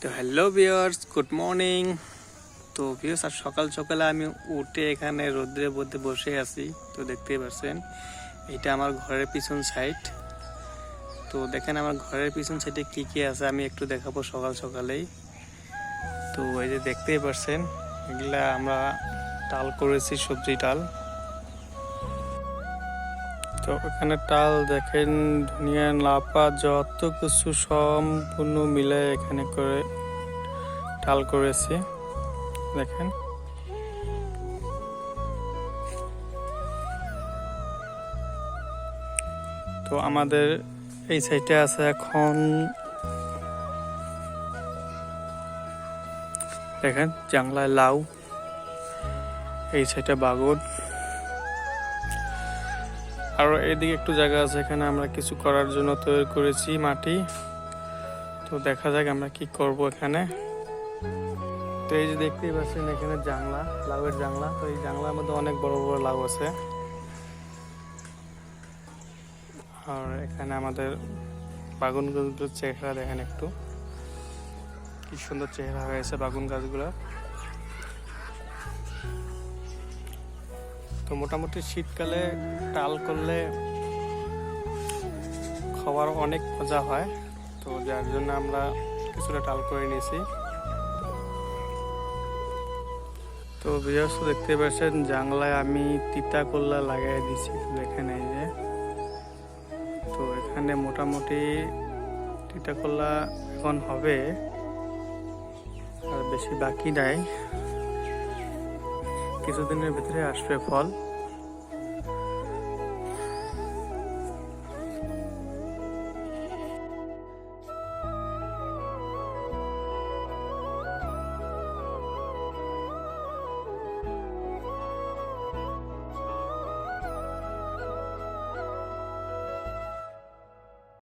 তো hello viewers good morning তো viewers আর সকাল সকালে আমি উঠে এখানে রোদ্রের মধ্যে বসে আছি, তো দেখতেই পাচ্ছেন এটা আমার ঘরের পিছন সাইড তো দেখেন আমার ঘরের পিছন সাইডে কি কি আছে, আমি একটু দেখাবো সকাল সকালেই। তো এই যে দেখতেই পাচ্ছেন এগুলা আমরা টাল করেছি, সবজি টাল তো এখানে টাল দেখেন, ধনিয়া, লাপা, যত কিছু সম্পূর্ণ মিলে এখানে করে টাল করেছি। দেখেন। তো আমাদের এই সাইডে আছে এখন, দেখেন, জাংলায় লাউ, এই সাইডে বাগর আর এদিকে একটু জায়গা আছে, এখানে আমরা কিছু করার জন্য তৈরি করেছি মাটি। তো দেখা যাক আমরা কি করব এখানে। তো এই যে দেখতেই পাচ্ছেন, এখানে জাংলা লাউয়ের জাংলা তো এই জাংলার মধ্যে অনেক বড় বড় লাউ আছে। আর এখানে আমাদের বাগুন গাছগুলোর চেহারা দেখেন একটু। কি সুন্দর চেহারা হয়েছে বাগুন গাছগুলোর। তো মোটামুটি শীতকালে টাল করলে খাওয়ার অনেক মজা হয়। তো যার জন্য আমরা কিছুটা টাল করে নিয়েছি। তো বিজস্ত দেখতে পাচ্ছেন জাংলায় আমি তিতা কল্লা লাগাই দিছি দেখেন এই যে। তো এখানে মোটামুটি তিতা কল্লা এখন হবে, আর বেশি বাকি নাই। কিছুদিনের ভিতরে আসবে ফল।